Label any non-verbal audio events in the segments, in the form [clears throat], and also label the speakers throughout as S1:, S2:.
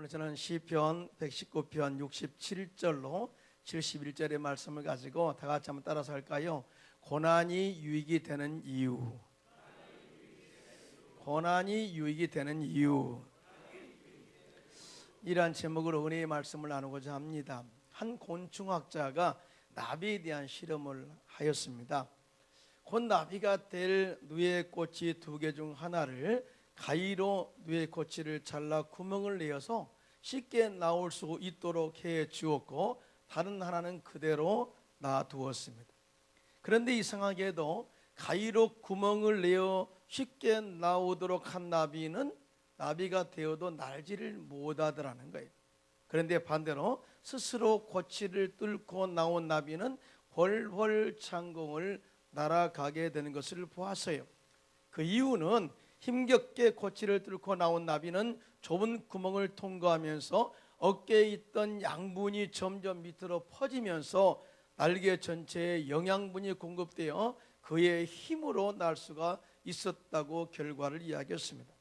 S1: 오늘 저는 시편 119편 67절로 71절의 말씀을 가지고 다 같이 한번 따라서 할까요? 고난이 유익이 되는 이유. 고난이 유익이 되는 이유. 이러한 제목으로 은혜의 말씀을 나누고자 합니다. 한 곤충학자가 나비에 대한 실험을 하였습니다. 곧 나비가 될 누에 꽃이 두 개 중 하나를 가위로 누에 꼬치를 잘라 구멍을 내어서 쉽게 나올 수 있도록 해 주었고 다른 하나는 그대로 놔두었습니다. 그런데 이상하게도 가위로 구멍을 내어 쉽게 나오도록 한 나비는 나비가 되어도 날지를 못하더라는 거예요. 그런데 반대로 스스로 고치를 뚫고 나온 나비는 훨훨 창공을 날아가게 되는 것을 보았어요. 그 이유는 힘겹게 고치를 뚫고 나온 나비는 좁은 구멍을 통과하면서 어깨에 있던 양분이 점점 밑으로 퍼지면서 날개 전체에 영양분이 공급되어 그의 힘으로 날 수가 있었다고 결과를 이야기했습니다.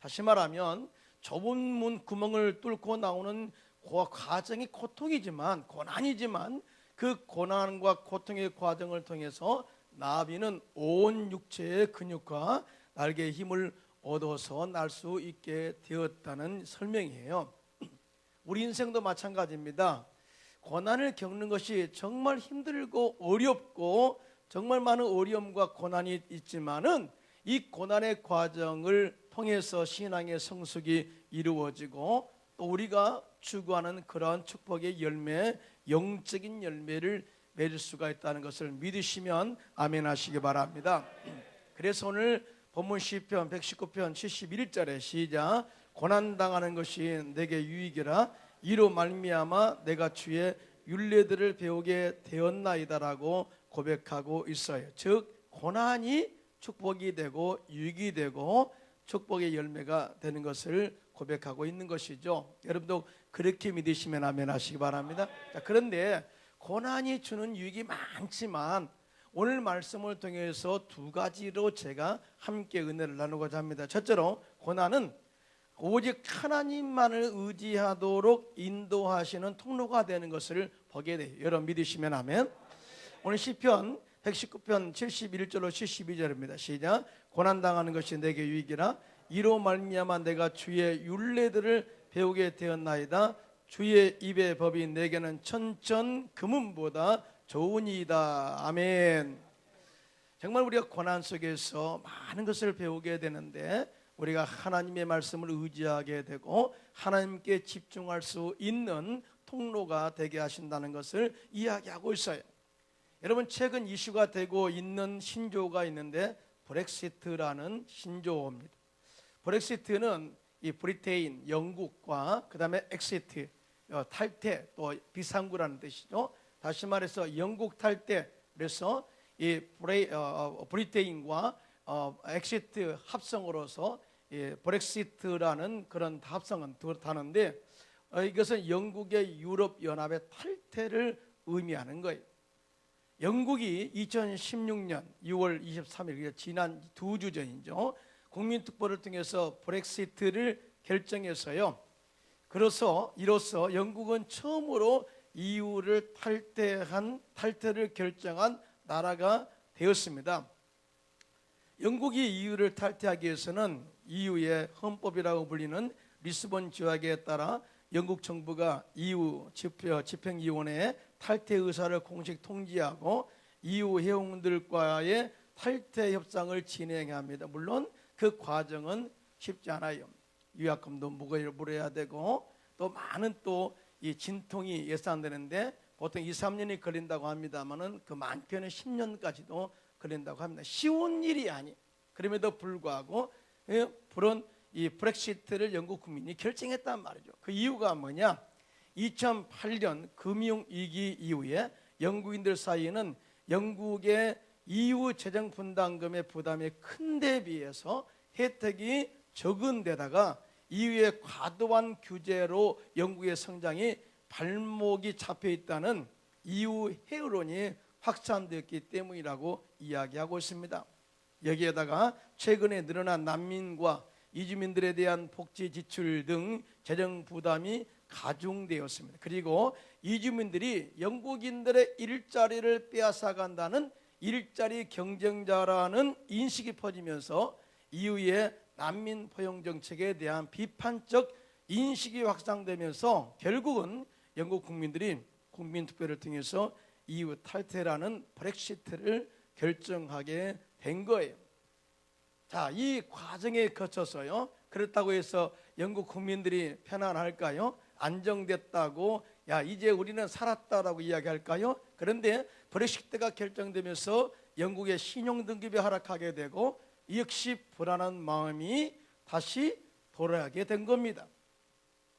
S1: 다시 말하면 좁은 문 구멍을 뚫고 나오는 그 과정이 고통이지만 고난이지만 그 고난과 고통의 과정을 통해서 나비는 온 육체의 근육과 날개의 힘을 얻어서 날 수 있게 되었다는 설명이에요. [clears throat] 우리 인생도 마찬가지입니다. 고난을 겪는 것이 정말 힘들고 어렵고 정말 많은 어려움과 고난이 있지만은 이 고난의 과정을 통해서 신앙의 성숙이 이루어지고 또 우리가 추구하는 그러한 축복의 열매, 영적인 열매를 맺을 수가 있다는 것을 믿으시면 아멘 하시기 바랍니다. [clears throat] 그래서 오늘 본문 시편 119편 71절에 시작 고난 당하는 것이 내게 유익이라 이로 말미암아 내가 주의 윤례들을 배우게 되었나이다라고 고백하고 있어요. 즉 고난이 축복이 되고 유익이 되고 축복의 열매가 되는 것을 고백하고 있는 것이죠. 여러분도 그렇게 믿으시면 아멘 하시기 바랍니다. 자, 그런데 고난이 주는 유익이 많지만 오늘 말씀을 통해서 두 가지로 제가 함께 은혜를 나누고자 합니다. 첫째로 고난은 오직 하나님만을 의지하도록 인도하시는 통로가 되는 것을 보게 돼요. 여러분 믿으시면 아멘. 오늘 시편 119편 71절로 72절입니다. 시작. 고난 당하는 것이 내게 유익이라 이로 말미암아 내가 주의 윤례들을 배우게 되었나이다. 주의 입의 법이 내게는 천천 금은보다 좋으니이다. 아멘. 정말 우리가 고난 속에서 많은 것을 배우게 되는데 우리가 하나님의 말씀을 의지하게 되고 하나님께 집중할 수 있는 통로가 되게 하신다는 것을 이야기하고 있어요. 여러분 최근 이슈가 되고 있는 신조어가 있는데 브렉시트라는 신조어입니다. 브렉시트는 이 브리테인 영국과 그다음에 엑시트 어, 탈퇴 또 비상구라는 뜻이죠. 다시 말해서 영국 탈퇴 그래서 이 브레이, 어, 브리테인과 어, 엑시트 합성으로서 이 브렉시트라는 그런 합성은 그렇다는데 어, 이것은 영국의 유럽 연합의 탈퇴를 의미하는 거예요. 영국이 2016년 6월 23일 지난 두 주 전이죠. 국민특보를 통해서 브렉시트를 결정해서요. 그래서 이로써 영국은 처음으로 EU를 탈퇴한 탈퇴를 결정한 나라가 되었습니다. 영국이 EU를 탈퇴하기 위해서는 EU의 헌법이라고 불리는 리스본 조약에 따라 영국 정부가 EU 집행위원회의 탈퇴 의사를 공식 통지하고 EU 회원들과의 탈퇴 협상을 진행해야 합니다. 물론 그 과정은 쉽지 않아요. 유약금도 물어야 되고 또 많은 또 이 진통이 예상되는데 보통 2, 3년이 걸린다고 합니다만은 그 많게는 10년까지도 걸린다고 합니다. 쉬운 일이 아니. 그럼에도 불구하고 그런 이 브렉시트를 영국 국민이 결정했단 말이죠. 그 이유가 뭐냐? 2008년 금융 위기 이후에 영국인들 사이에는 영국의 EU 재정 분담금의 부담이 큰 데 비해서 혜택이 적은 데다가 이후의 과도한 규제로 영국의 성장이 발목이 잡혀 있다는 이후 해의론이 확산되었기 때문이라고 이야기하고 있습니다. 여기에다가 최근에 늘어난 난민과 이주민들에 대한 복지 지출 등 재정 부담이 가중되었습니다. 그리고 이주민들이 영국인들의 일자리를 빼앗아 간다는 일자리 경쟁자라는 인식이 퍼지면서 이후에 난민 포용 정책에 대한 비판적 인식이 확산되면서 결국은 영국 국민들이 국민 투표를 통해서 EU 탈퇴라는 브렉시트를 결정하게 된 거예요. 자, 이 과정에 거쳐서요. 그렇다고 해서 영국 국민들이 편안할까요? 안정됐다고 야 이제 우리는 살았다라고 이야기할까요? 그런데 브렉시트가 결정되면서 영국의 신용 등급이 하락하게 되고 역시 불안한 마음이 다시 돌아가게 된 겁니다.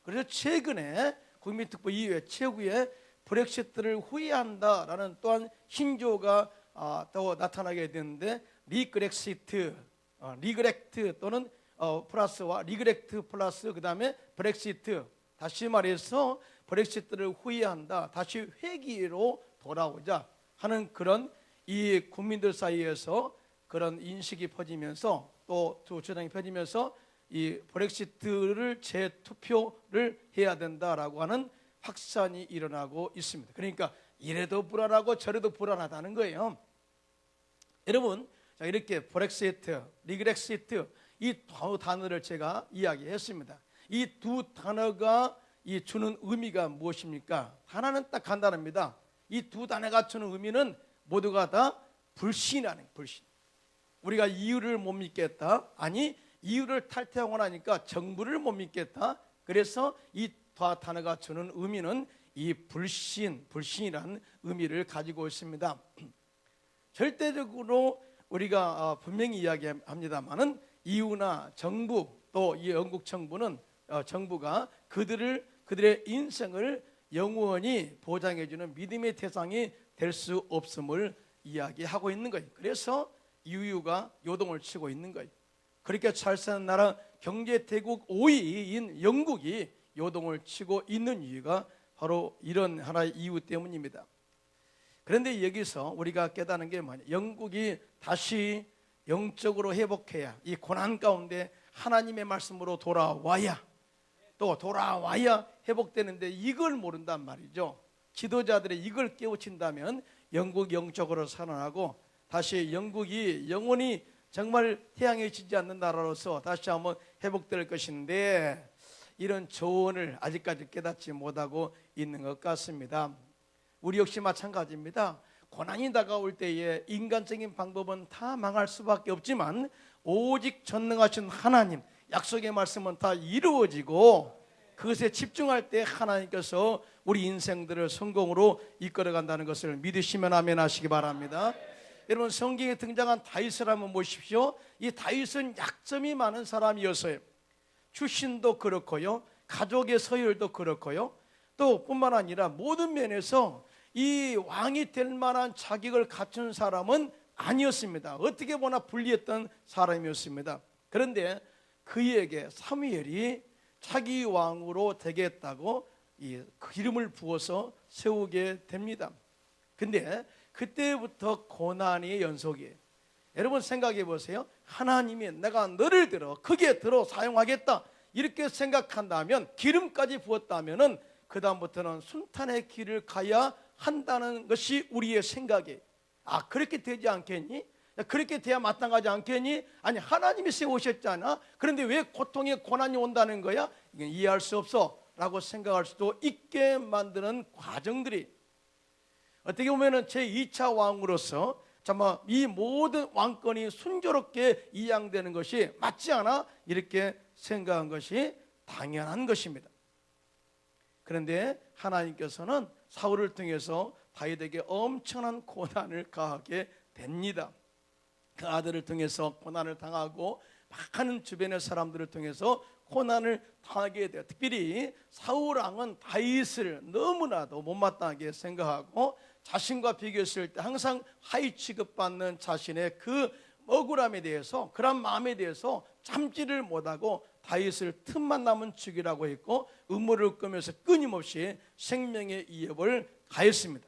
S1: 그래서 최근에 국민특보 이후에 최후의 브렉시트를 후회한다라는 또한 신조가 아, 또 나타나게 되는데 리그렉시트, 어, 리그렉트 또는 어, 플러스와 리그렉트 플러스 그 다음에 브렉시트 다시 말해서 브렉시트를 후회한다 다시 회기로 돌아오자 하는 그런 이 국민들 사이에서 그런 인식이 퍼지면서 또 주장이 퍼지면서 이 브렉시트를 재투표를 해야 된다라고 하는 확산이 일어나고 있습니다. 그러니까 이래도 불안하고 저래도 불안하다는 거예요. 여러분, 자 이렇게 브렉시트, 리그렉시트 이 두 단어를 제가 이야기했습니다. 이 두 단어가 이 주는 의미가 무엇입니까? 하나는 딱 간단합니다. 이 두 단어가 주는 의미는 모두가 다 불신하는 불신. 우리가 이유를 못 믿겠다. 아니 이유를 탈퇴하고 나니까 정부를 못 믿겠다. 그래서 이 단어가 주는 의미는 이 불신, 불신이라는 의미를 가지고 있습니다. [clears throat] 절대적으로 우리가 어, 분명히 이야기합니다만은 이유나 정부 또 이 영국 정부는 어, 정부가 그들을 그들의 인생을 영원히 보장해주는 믿음의 대상이 될 수 없음을 이야기하고 있는 거예요. 그래서 유유가 요동을 치고 있는 거예요. 그렇게 잘 사는 나라 경제 대국 5위인 영국이 요동을 치고 있는 이유가 바로 이런 하나의 이유 때문입니다. 그런데 여기서 우리가 깨닫는 게 뭐냐? 영국이 다시 영적으로 회복해야 이 고난 가운데 하나님의 말씀으로 돌아와야 또 돌아와야 회복되는데 이걸 모른단 말이죠. 지도자들이 이걸 깨우친다면 영국 영적으로 살아나고 다시 영국이 영원히 정말 태양에 지지 않는 나라로서 다시 한번 회복될 것인데 이런 조언을 아직까지 깨닫지 못하고 있는 것 같습니다. 우리 역시 마찬가지입니다. 고난이 다가올 때에 인간적인 방법은 다 망할 수밖에 없지만 오직 전능하신 하나님 약속의 말씀은 다 이루어지고 그것에 집중할 때 하나님께서 우리 인생들을 성공으로 이끌어 간다는 것을 믿으시면 아멘 하시기 바랍니다. 여러분 성경에 등장한 다윗을 한번 보십시오. 이 다윗은 약점이 많은 사람이었어요. 출신도 그렇고요. 가족의 서열도 그렇고요. 또 뿐만 아니라 모든 면에서 이 왕이 될 만한 자격을 갖춘 사람은 아니었습니다. 어떻게 보나 불리했던 사람이었습니다. 그런데 그에게 사무엘이 차기 왕으로 되겠다고 이 기름을 부어서 세우게 됩니다. 근데 그때부터 고난의 연속이에요. 여러분 생각해 보세요. 하나님이 내가 너를 들어 크게 들어 사용하겠다 이렇게 생각한다면 기름까지 부었다면은 그 다음부터는 순탄의 길을 가야 한다는 것이 우리의 생각이에요. 아 그렇게 되지 않겠니? 그렇게 돼야 마땅하지 않겠니? 아니 하나님이 세우셨잖아. 그런데 왜 고통의 고난이 온다는 거야? 이해할 수 없어라고 생각할 수도 있게 만드는 과정들이 어떻게 보면은 제 2차 왕으로서 정말 이 모든 왕권이 순조롭게 이양되는 것이 맞지 않아? 이렇게 생각한 것이 당연한 것입니다. 그런데 하나님께서는 사울을 통해서 다윗에게 엄청난 고난을 가하게 됩니다. 그 아들을 통해서 고난을 당하고 많은 주변의 사람들을 통해서 고난을 당하게 돼요. 특별히 사울 왕은 다윗을 너무나도 못마땅하게 생각하고 자신과 비교했을 때 항상 하위 취급받는 자신의 그 억울함에 대해서 그런 마음에 대해서 참지를 못하고 다윗을 틈만 남은 죽이라고 했고 음모를 꾸면서 끊임없이 생명의 이협을 가했습니다.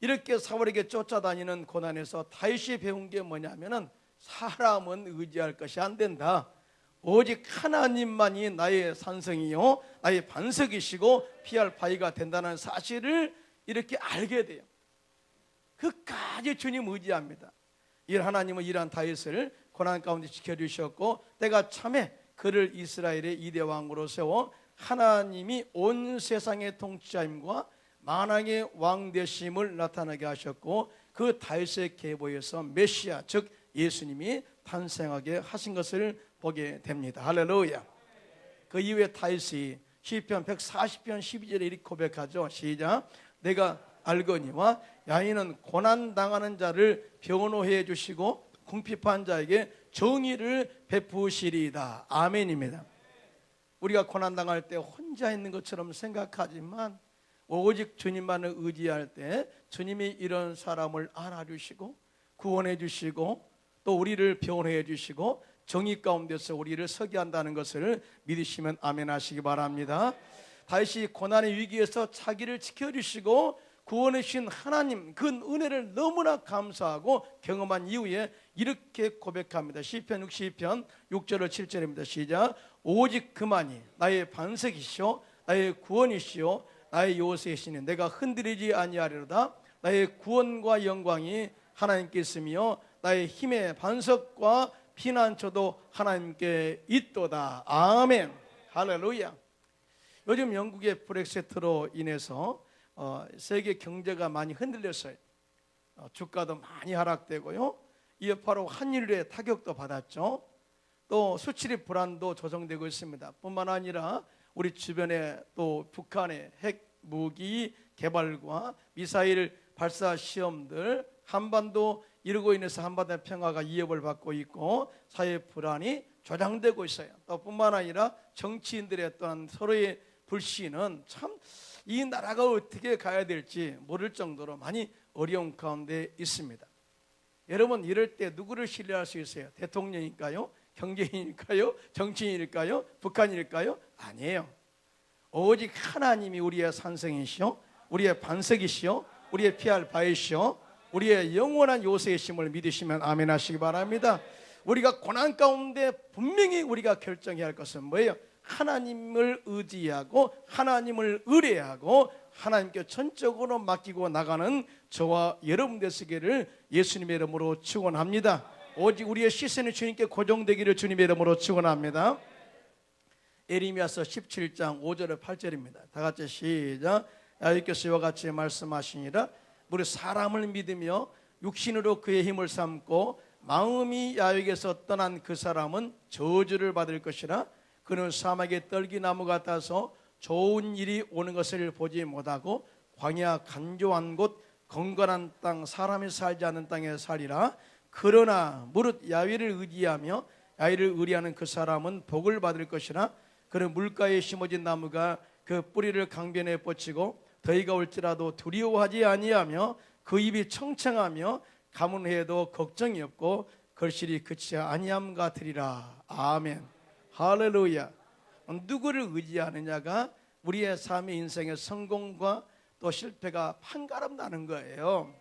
S1: 이렇게 사울에게 쫓아다니는 고난에서 다윗이 배운 게 뭐냐면은 사람은 의지할 것이 안 된다. 오직 하나님만이 나의 산성이요 나의 반석이시고 피할 바위가 된다는 사실을 이렇게 알게 돼요. 끝까지 주님 의지합니다. 이 하나님은 이러한 다윗을 고난 가운데 지켜주셨고 때가 참에 그를 이스라엘의 이대 왕으로 세워 하나님이 온 세상의 통치자임과 만왕의 왕 되심을 나타나게 하셨고 그 다윗의 계보에서 메시아 즉 예수님이 탄생하게 하신 것을 보게 됩니다. 할렐루야. 그 이후에 다윗이 시편 140편 12절에 이렇게 고백하죠. 시작. 내가 알거니와 야인은 고난 당하는 자를 변호해 주시고 궁핍한 자에게 정의를 베푸시리이다. 아멘입니다. 우리가 고난 당할 때 혼자 있는 것처럼 생각하지만 오직 주님만을 의지할 때 주님이 이런 사람을 안아주시고 구원해 주시고 또 우리를 변호해 주시고 정의 가운데서 우리를 서게 한다는 것을 믿으시면 아멘 하시기 바랍니다. 다시 고난의 위기에서 자기를 지켜주시고 구원해 주신 하나님 그 은혜를 너무나 감사하고 경험한 이후에 이렇게 고백합니다. 시편 60편 6절로 7절입니다. 시작. 오직 그만이 나의 반석이시오 나의 구원이시오 나의 요새이시니 내가 흔들리지 아니하리로다 나의 구원과 영광이 하나님께 있으며 나의 힘의 반석과 피난처도 하나님께 있도다. 아멘. 할렐루야. 요즘 영국의 브렉시트로 인해서 어, 세계 경제가 많이 흔들렸어요. 어, 주가도 많이 하락되고요. 이에 바로 한일의 타격도 받았죠. 또 수출입 불안도 조정되고 있습니다. 뿐만 아니라 우리 주변에 또 북한의 핵 무기 개발과 미사일 발사 시험들 한반도 이루고 인해서 한반도 평화가 위협을 받고 있고 사회 불안이 조장되고 있어요. 또 뿐만 아니라 정치인들의 또한 서로의 불신은 참 이 나라가 어떻게 가야 될지 모를 정도로 많이 어려운 가운데 있습니다. 여러분 이럴 때 누구를 신뢰할 수 있어요? 대통령일까요? 경제인일까요? 정치인일까요? 북한일까요? 아니에요. 오직 하나님이 우리의 산성이시오, 우리의 반석이시오, 우리의 피할 바이시오, 우리의 영원한 요새이심을 믿으시면 아멘 하시기 바랍니다. 우리가 고난 가운데 분명히 우리가 결정해야 할 것은 뭐예요? 하나님을 의지하고 하나님을 의뢰하고 하나님께 전적으로 맡기고 나가는 저와 여러분 되시기를 예수님의 이름으로 축원합니다. 오직 우리의 시선이 주님께 고정되기를 주님의 이름으로 축원합니다. 에리미야서 17장 5절에 8절입니다. 다 같이 시작. 야훼께서 이와 같이 말씀하시니라 우리 사람을 믿으며 육신으로 그의 힘을 삼고 마음이 야훼에서 떠난 그 사람은 저주를 받을 것이라 그는 사막의 떨기나무 같아서 좋은 일이 오는 것을 보지 못하고 광야 간조한 곳 건건한 땅 사람이 살지 않는 땅에 살리라. 그러나 무릇 야훼를 의지하며 야훼를 의리하는 그 사람은 복을 받을 것이라. 그는 물가에 심어진 나무가 그 뿌리를 강변에 뻗치고 더위가 올지라도 두려워하지 아니하며 그 입이 청청하며 가문해도 걱정이 없고 걸실이 그치 아니함 같으리라. 아멘 할렐루야. 누구를 의지하느냐가 우리의 삶의 인생의 성공과 또 실패가 판가름 나는 거예요.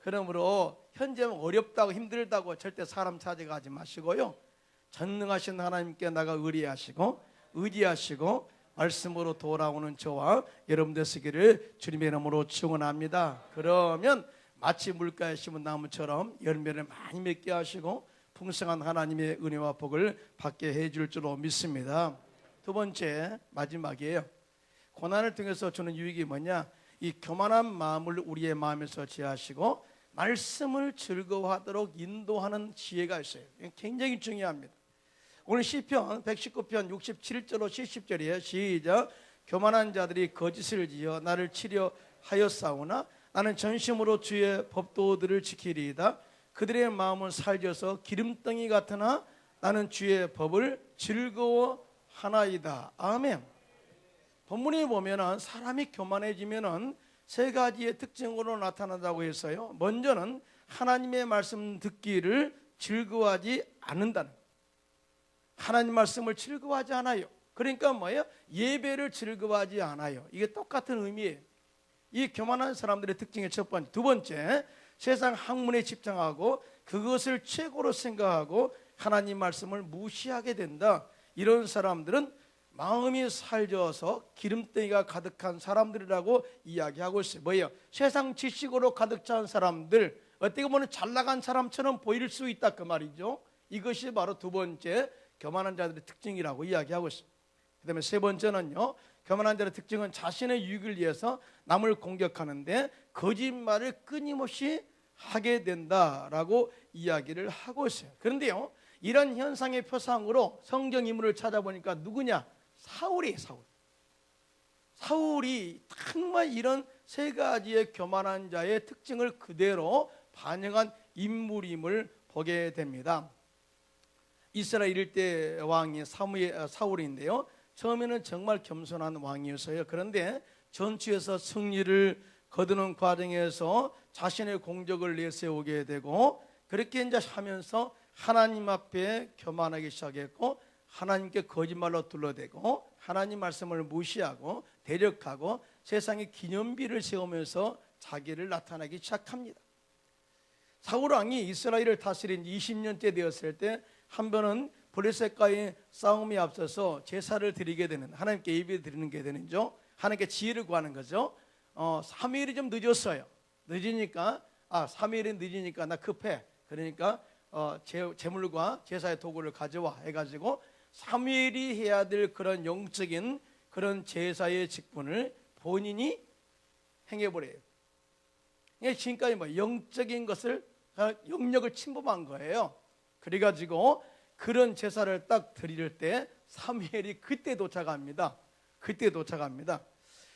S1: 그러므로 현재 어렵다고 힘들다고 절대 사람 찾아가지 마시고요. 전능하신 하나님께 나가 의리하시고 의지하시고 말씀으로 돌아오는 저와 여러분 되시기를 주님의 이름으로 축원합니다. 그러면 마치 물가에 심은 나무처럼 열매를 많이 맺게 하시고 풍성한 하나님의 은혜와 복을 받게 해줄 줄로 믿습니다. 두 번째 마지막이에요. 고난을 통해서 주는 유익이 뭐냐? 이 교만한 마음을 우리의 마음에서 지하시고 말씀을 즐거워하도록 인도하는 지혜가 있어요. 굉장히 중요합니다. 오늘 시편 119편 67절로 70절이에요. 시작. 교만한 자들이 거짓을 지어 나를 치려 하였사오나 나는 전심으로 주의 법도들을 지키리이다. 그들의 마음은 살져서 기름덩이 같으나 나는 주의 법을 즐거워 하나이다. 아멘. 본문에 보면은 사람이 교만해지면은 세 가지의 특징으로 나타난다고 했어요. 먼저는 하나님의 말씀 듣기를 즐거워하지 않는다는 하나님 말씀을 즐거워하지 않아요. 그러니까 뭐예요? 예배를 즐거워하지 않아요. 이게 똑같은 의미예요. 이 교만한 사람들의 특징의 첫 번째, 두 번째, 세상 학문에 집착하고 그것을 최고로 생각하고 하나님 말씀을 무시하게 된다. 이런 사람들은 마음이 살져서 기름덩이가 가득한 사람들이라고 이야기하고 있어요. 뭐예요? 세상 지식으로 가득 찬 사람들, 어떻게 보면 잘 나간 사람처럼 보일 수 있다 그 말이죠. 이것이 바로 두 번째 교만한 자들의 특징이라고 이야기하고 있습니다. 그다음에 세 번째는요. 교만한 자의 특징은 자신의 유익을 위해서 남을 공격하는데 거짓말을 끊임없이 하게 된다라고 이야기를 하고 있어요. 그런데요. 이런 현상의 표상으로 성경 인물을 찾아보니까 누구냐? 사울이 사울. 사울이 정말 이런 세 가지의 교만한 자의 특징을 그대로 반영한 인물임을 보게 됩니다. 이스라엘 일대 왕이 사무엘, 사울인데요. 처음에는 정말 겸손한 왕이었어요. 그런데 전투에서 승리를 거두는 과정에서 자신의 공적을 내세우게 되고 그렇게 이제 하면서 하나님 앞에 교만하기 시작했고 하나님께 거짓말로 둘러대고 하나님 말씀을 무시하고 대적하고 세상에 기념비를 세우면서 자기를 나타나기 시작합니다. 사울 왕이 이스라엘을 다스린 20년째 되었을 때 한 번은 블레셋과의 싸움이 앞서서 제사를 드리게 되는 하나님께 예배 드리는 게 되는죠. 하나님께 지혜를 구하는 거죠. 어, 3일이 좀 늦었어요. 늦으니까 아 3일이 늦으니까 나 급해. 그러니까 어, 제, 제물과 제사의 도구를 가져와 해 가지고 3일이 해야 될 그런 영적인 그런 제사의 직분을 본인이 행해 버려요. 이게 지금까지 뭐 영적인 것을 영역을 침범한 거예요. 그래 가지고 그런 제사를 딱 드릴 때 사무엘이 그때 도착합니다. 그때 도착합니다.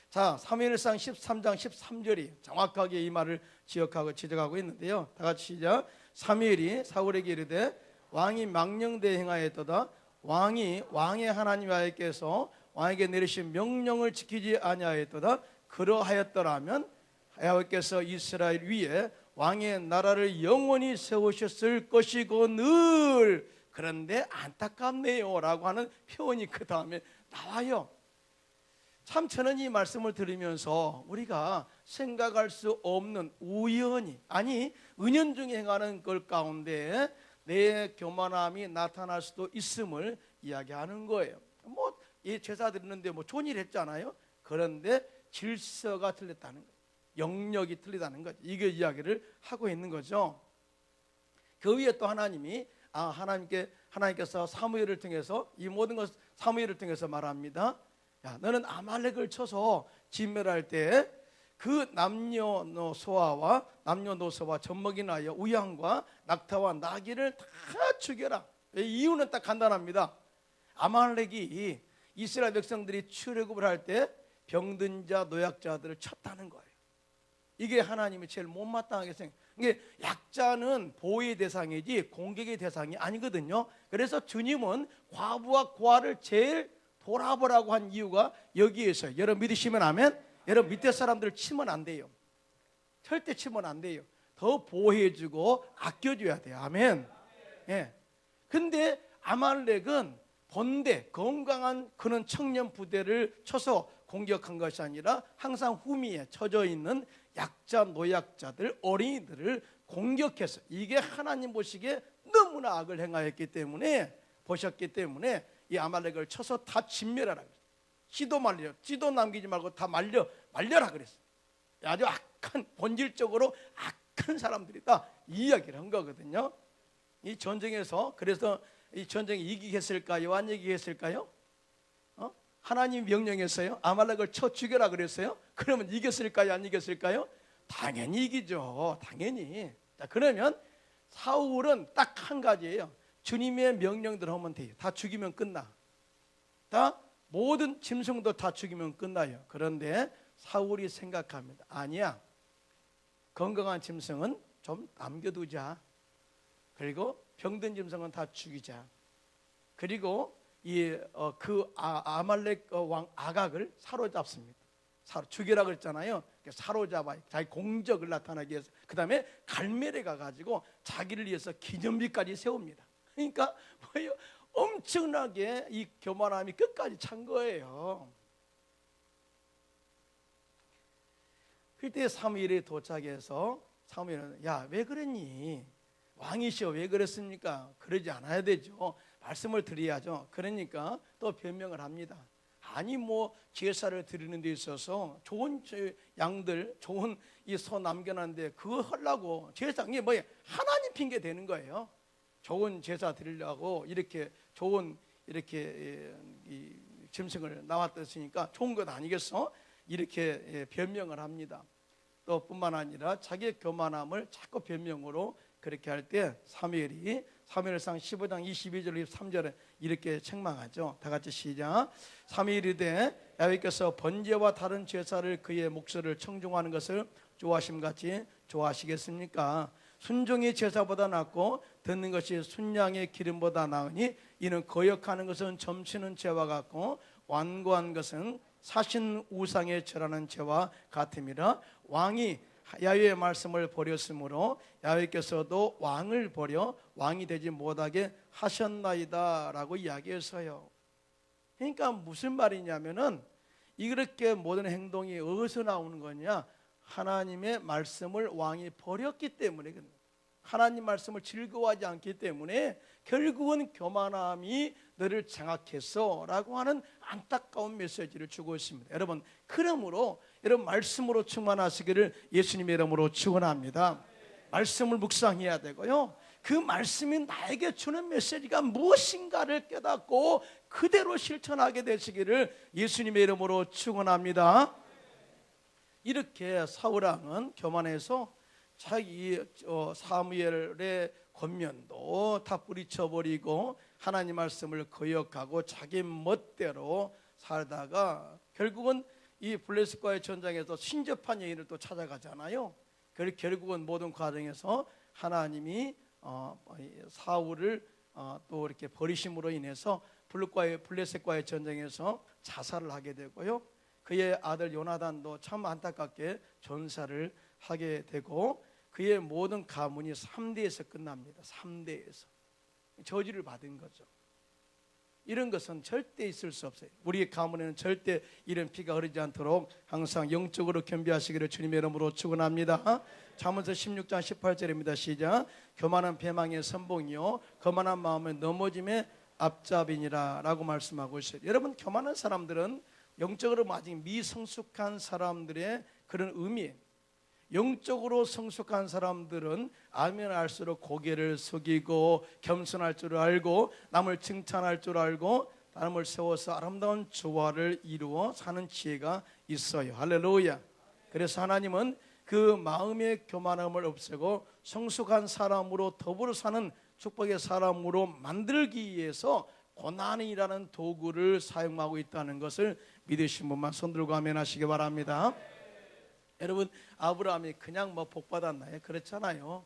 S1: 자, 사무엘상 13장 13절이 정확하게 이 말을 지적하고 지적하고 있는데요. 다 같이 시작. 사무엘이 사울에게 이르되 왕이 망령되 행하였도다. 왕이 왕의 하나님 아께서 왕에게 내리신 명령을 지키지 아니하였도다. 그러하였더라면 야훼께서 이스라엘 위에 왕의 나라를 영원히 세우셨을 것이고 늘 그런데 안타깝네요라고 하는 표현이 그 다음에 나와요. 참 저는 이 말씀을 들으면서 우리가 생각할 수 없는 우연히 아니 은연중에 행하는 걸 가운데 내 교만함이 나타날 수도 있음을 이야기하는 거예요. 뭐 이 제사 드리는데 뭐 좋은 일 했잖아요. 그런데 질서가 틀렸다는 거예요. 영역이 틀리다는 것. 이게 이야기를 하고 있는 거죠. 그 위에 또 하나님이 아 하나님께 하나님께서 사무엘을 통해서 이 모든 것 사무엘을 통해서 말합니다. 야 너는 아말렉을 쳐서 진멸할 때그 남녀노소아와 남녀노소와 젖먹이나여 우양과 낙타와 나귀를 다 죽여라. 이유는 딱 간단합니다. 아말렉이 이스라엘 백성들이 출애굽을 할 때 병든 자 노약자들을 쳤다는 거예요. 이게 하나님이 제일 못마땅하게 생각. 이게 약자는 보호의 대상이지 공격의 대상이 아니거든요. 그래서 주님은 과부와 고아를 제일 돌아보라고 한 이유가 여기에서 여러분 믿으시면 아멘. 여러분 밑에 사람들을 치면 안 돼요. 절대 치면 안 돼요. 더 보호해주고 아껴줘야 돼요. 아멘. 예. 근데 아말렉은 본대 건강한 그런 청년 부대를 쳐서 공격한 것이 아니라 항상 후미에 처져 있는 약자 노약자들 어린이들을 공격해서 이게 하나님 보시기에 너무나 악을 행하였기 때문에 보셨기 때문에 이 아말렉을 쳐서 다 진멸하라 그랬어요. 씨도 말려, 씨도 남기지 말고 다 말려 말려라 그랬어요. 아주 악한 본질적으로 악한 사람들이다 이 이야기를 한 거거든요. 이 전쟁에서 그래서 이 전쟁이 이기겠을까요? 안 이기겠을까요? 하나님 명령했어요. 아말렉을 쳐 죽여라 그랬어요. 그러면 이겼을까요? 안 이겼을까요? 당연히 이기죠. 당연히. 자, 그러면 사울은 딱 한 가지예요. 주님의 명령대로 하면 돼요. 다 죽이면 끝나. 다 모든 짐승도 다 죽이면 끝나요. 그런데 사울이 생각합니다. 아니야. 건강한 짐승은 좀 남겨두자. 그리고 병든 짐승은 다 죽이자. 그리고 이그 어, 그 아, 말렉 어, 왕 아각을 사로잡습니다. 사로 죽이라 그랬잖아요. 사로잡아 자기 공적을 나타나기 위해서 그 다음에 갈멜에 가가지고 자기를 위해서 기념비까지 세웁니다. 그러니까 뭐예요? 엄청나게 이 교만함이 끝까지 찬 거예요. 그때 사무엘이 도착해서 사무엘은 야 왜 그랬니? 왕이시여 왜 그랬습니까? 그러지 않아야 되죠. 말씀을 드려야죠. 그러니까 또 변명을 합니다. 아니 뭐 제사를 드리는 데 있어서 좋은 저 양들 좋은 이 소 남겨놨는데 그거 하려고 제사 이게 뭐야 하나님 핑계 대는 거예요. 좋은 제사 드리려고 이렇게 좋은 이렇게 예, 이 짐승을 나왔으니까 좋은 것 아니겠어? 이렇게 예, 변명을 합니다. 또 뿐만 아니라 자기의 교만함을 자꾸 변명으로 그렇게 할 때 사무엘이 사무엘상 15장 22절 23절에 이렇게 책망하죠. 다 같이 시작. 사무엘이 되 야훼께서 번제와 다른 제사를 그의 목소리를 청중하는 것을 좋아하심 같이 좋아하시겠습니까? 순종이 제사보다 낫고 듣는 것이 순양의 기름보다 나으니 이는 거역하는 것은 점치는 죄와 같고 완고한 것은 사신 우상에 절하는 죄와 같음이라 왕이 야훼의 말씀을 버렸으므로 야훼께서도 왕을 버려 왕이 되지 못하게 하셨나이다라고 이야기했어요. 그러니까 무슨 말이냐면은 이렇게 모든 행동이 어디서 나오는 거냐? 하나님의 말씀을 왕이 버렸기 때문에. 하나님 말씀을 즐거워하지 않기 때문에 결국은 교만함이 너를 장악했어라고 하는 안타까운 메시지를 주고 있습니다. 여러분, 그러므로 여러분 말씀으로 충만하시기를 예수님의 이름으로 축원합니다. 말씀을 묵상해야 되고요. 그 말씀이 나에게 주는 메시지가 무엇인가를 깨닫고 그대로 실천하게 되시기를 예수님의 이름으로 축원합니다. 이렇게 사울 왕은 교만해서 자기 어, 사무엘의 권면도 다 뿌리쳐 버리고 하나님 말씀을 거역하고 자기 멋대로 살다가 결국은 이 블레셋과의 전장에서 신접한 여인을 또 찾아가잖아요. 그리고 결국은 모든 과정에서 하나님이 어, 사울을 어, 또 이렇게 버리심으로 인해서 블레과의 블레셋과의 전쟁에서 자살을 하게 되고요. 그의 아들 요나단도 참 안타깝게 전사를 하게 되고 그의 모든 가문이 3대에서 끝납니다. 3대에서 저주를 받은 거죠. 이런 것은 절대 있을 수 없어요. 우리의 가문에는 절대 이런 피가 흐르지 않도록 항상 영적으로 겸비하시기를 주님의 이름으로 축원합니다. 잠언서 16장 18절입니다. 시작. 교만한 배망의 선봉이요 거만한 마음의 넘어짐의 앞잡이니라라고 말씀하고 있어요. 여러분 교만한 사람들은 영적으로 아직 미성숙한 사람들의 그런 의미예요. 영적으로 성숙한 사람들은 알면 알수록 고개를 숙이고 겸손할 줄 알고 남을 칭찬할 줄 알고 남을 세워서 아름다운 조화를 이루어 사는 지혜가 있어요. 할렐루야. 그래서 하나님은 그 마음의 교만함을 없애고 성숙한 사람으로 더불어 사는 축복의 사람으로 만들기 위해서 고난이라는 도구를 사용하고 있다는 것을 믿으신 분만 손 들고 아멘하시기 바랍니다. 여러분 아브라함이 그냥 뭐 복 받았나요? 그렇잖아요.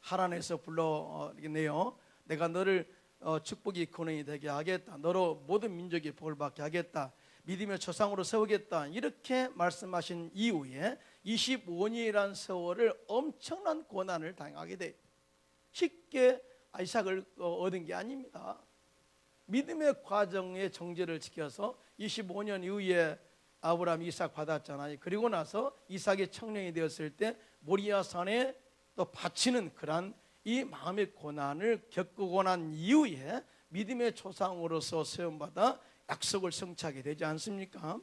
S1: 하나님에서 불러내요. 내가 너를 어, 축복이 근원이 되게 하겠다. 너로 모든 민족이 복을 받게 하겠다. 믿음의 조상으로 세우겠다. 이렇게 말씀하신 이후에 25년이라는 세월을 엄청난 고난을 당하게 돼. 쉽게 이삭을 어, 얻은 게 아닙니다. 믿음의 과정의 정제를 지켜서 25년 이후에 아브라함 이삭 받았잖아요. 그리고 나서 이삭이 청년이 되었을 때 모리아 산에 또 바치는 그런 이 마음의 고난을 겪고 난 이후에 믿음의 조상으로서 세움받아 약속을 성취하게 되지 않습니까?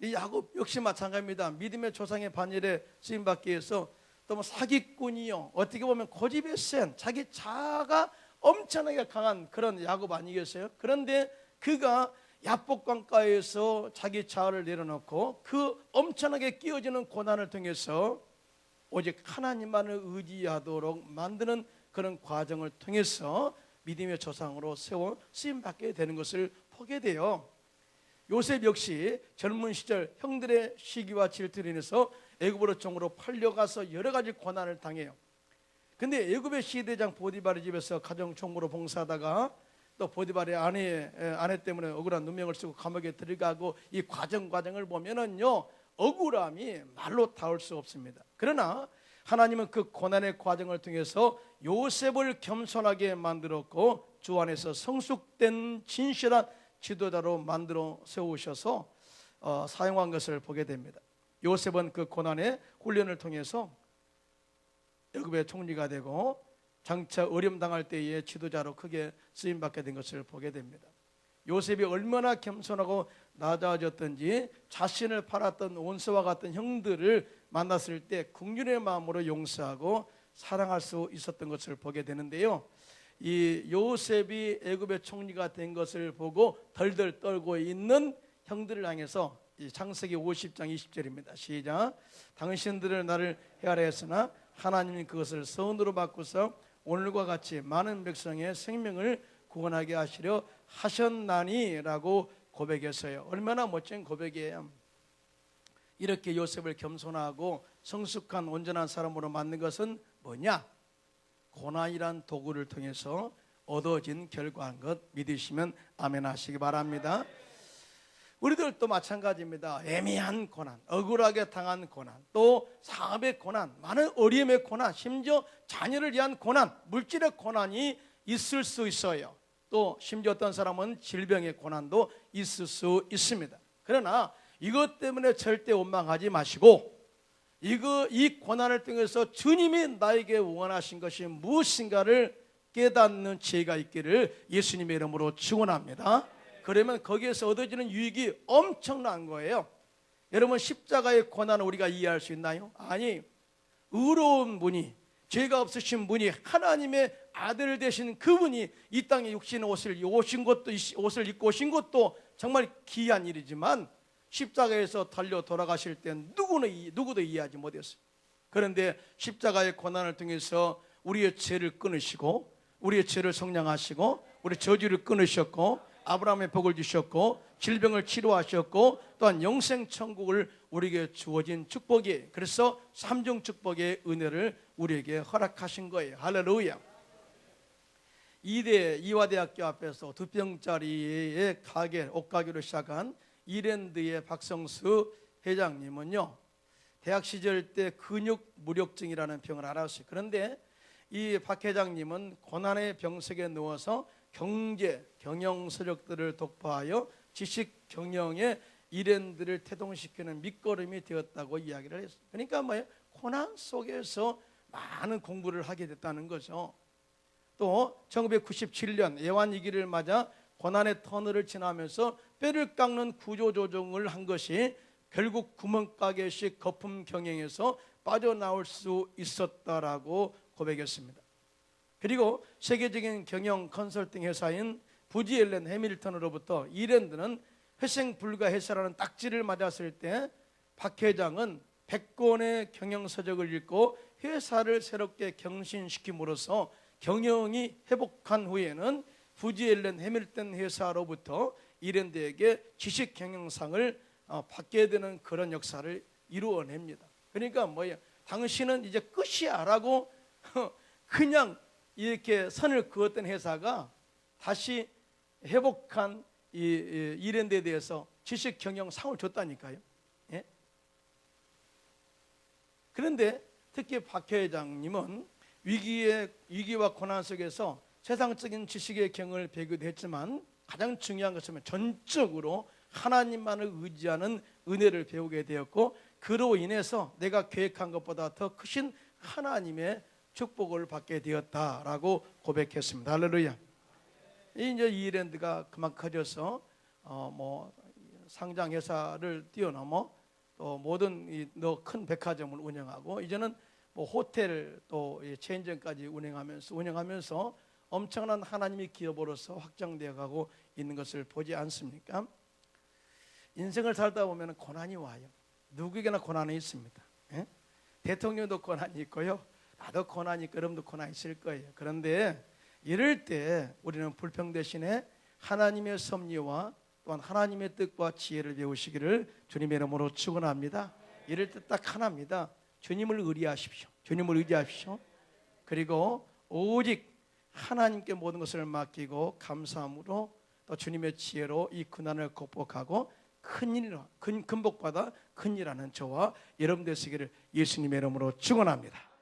S1: 이 야곱 역시 마찬가지입니다. 믿음의 조상의 반열에 쓰임 받기 위해서 또 뭐 사기꾼이요. 어떻게 보면 고집의 센 자기 자아가 엄청나게 강한 그런 야곱 아니겠어요? 그런데 그가 야복강가에서 자기 자아를 내려놓고 그 엄청나게 끼어지는 고난을 통해서 오직 하나님만을 의지하도록 만드는 그런 과정을 통해서 믿음의 조상으로 세워 쓰임 받게 되는 것을 보게 돼요. 요셉 역시 젊은 시절 형들의 시기와 질투로 인해서 애굽으로 종으로 팔려가서 여러 가지 고난을 당해요. 근데 애굽의 시대장 보디바르 집에서 가정 총무로 봉사하다가 또 보디발의 아내 아내 때문에 억울한 누명을 쓰고 감옥에 들어가고 이 과정 과정을 보면은요 억울함이 말로 닿을 수 없습니다. 그러나 하나님은 그 고난의 과정을 통해서 요셉을 겸손하게 만들었고 주 안에서 성숙된 진실한 지도자로 만들어 세우셔서 어, 사용한 것을 보게 됩니다. 요셉은 그 고난의 훈련을 통해서 애굽의 총리가 되고 장차 어려움 당할 때에 지도자로 크게 쓰임 받게 된 것을 보게 됩니다. 요셉이 얼마나 겸손하고 낮아졌던지 자신을 팔았던 원수와 같은 형들을 만났을 때 국률의 마음으로 용서하고 사랑할 수 있었던 것을 보게 되는데요. 이 요셉이 애굽의 총리가 된 것을 보고 덜덜 떨고 있는 형들을 향해서 이 창세기 50장 20절입니다. 시작. 당신들은 나를 헤아려 했으나 하나님이 그것을 선으로 바꾸서 오늘과 같이 많은 백성의 생명을 구원하게 하시려 하셨나니라고 고백했어요. 얼마나 멋진 고백이에요. 이렇게 요셉을 겸손하고 성숙한 온전한 사람으로 만든 것은 뭐냐? 고난이란 도구를 통해서 얻어진 결과인 것 믿으시면 아멘 하시기 바랍니다. 우리들도 마찬가지입니다. 애매한 고난, 억울하게 당한 고난, 또 사업의 고난, 많은 어려움의 고난, 심지어 자녀를 위한 고난, 물질의 고난이 있을 수 있어요. 또 심지어 어떤 사람은 질병의 고난도 있을 수 있습니다. 그러나 이것 때문에 절대 원망하지 마시고 이거 이 고난을 통해서 주님이 나에게 원하신 것이 무엇인가를 깨닫는 지혜가 있기를 예수님의 이름으로 축원합니다. 그러면 거기에서 얻어지는 유익이 엄청난 거예요. 여러분 십자가의 고난을 우리가 이해할 수 있나요? 아니 의로운 분이 죄가 없으신 분이 하나님의 아들 되신 그분이 이 땅에 육신 옷을 오신 것도 옷을 입고 오신 것도 정말 귀한 일이지만 십자가에서 달려 돌아가실 때 누구는 누구도 이해하지 못했어요. 그런데 십자가의 고난을 통해서 우리의 죄를 끊으시고 우리의 죄를 성량하시고 우리 저주를 끊으셨고 아브라함의 복을 주셨고 질병을 치료하셨고 또한 영생 천국을 우리에게 주어진 축복이 그래서 삼중 축복의 은혜를 우리에게 허락하신 거예요. 할렐루야. 이대 이화대학교 앞에서 두 평짜리의 가게 옷가게로 시작한 이랜드의 박성수 회장님은요 대학 시절 때 근육 무력증이라는 병을 앓았어요. 그런데 이 박 회장님은 고난의 병석에 누워서 경제 경영 서적들을 독파하여 지식 경영의 이랜드를 태동시키는 밑거름이 되었다고 이야기를 했어요. 그러니까 뭐예요? 고난 속에서 많은 공부를 하게 됐다는 거죠. 또 1997년 예완위기를 맞아 고난의 터널을 지나면서 뼈를 깎는 구조조정을 한 것이 결국 구멍가게식 거품 경영에서 빠져나올 수 있었다라고 고백했습니다. 그리고 세계적인 경영 컨설팅 회사인 부지 앨런 해밀턴으로부터 이랜드는 회생 불가 회사라는 딱지를 맞았을 때 박 회장은 100권의 경영 서적을 읽고 회사를 새롭게 경신시킴으로써 경영이 회복한 후에는 부지 앨런 해밀턴 회사로부터 이랜드에게 지식 경영상을 어, 받게 되는 그런 역사를 이루어냅니다. 그러니까 뭐예요? 당신은 이제 끝이야라고 [laughs] 그냥 이렇게 선을 그었던 회사가 다시 회복한 이 이랜드에 대해서 지식 경영 상을 줬다니까요. 예? 그런데 특히 박 회장님은 위기의 위기와 고난 속에서 세상적인 지식의 경을 배우기도 했지만 가장 중요한 것은 전적으로 하나님만을 의지하는 은혜를 배우게 되었고 그로 인해서 내가 계획한 것보다 더 크신 하나님의 축복을 받게 되었다라고 고백했습니다. 할렐루야. 이제 이랜드가 그만 커져서 어 뭐 상장 회사를 뛰어넘어 또 모든 큰 백화점을 운영하고 이제는 뭐 호텔 또 체인점까지 운영하면서 운영하면서 엄청난 하나님의 기업으로서 확장되어 가고 있는 것을 보지 않습니까? 인생을 살다 보면 고난이 와요. 누구에게나 고난이 있습니다. 예? 대통령도 고난이 있고요. 나도 고난이 있고 여러분도 고난이 있을 거예요. 그런데 이럴 때 우리는 불평 대신에 하나님의 섭리와 또한 하나님의 뜻과 지혜를 배우시기를 주님의 이름으로 축원합니다. 이럴 때 딱 하나입니다. 주님을 의리하십시오. 주님을 의지하십시오. 그리고 오직 하나님께 모든 것을 맡기고 감사함으로 또 주님의 지혜로 이 고난을 극복하고 큰 일, 큰 금복받아 큰 일하는 저와 여러분 되시기를 예수님의 이름으로 축원합니다.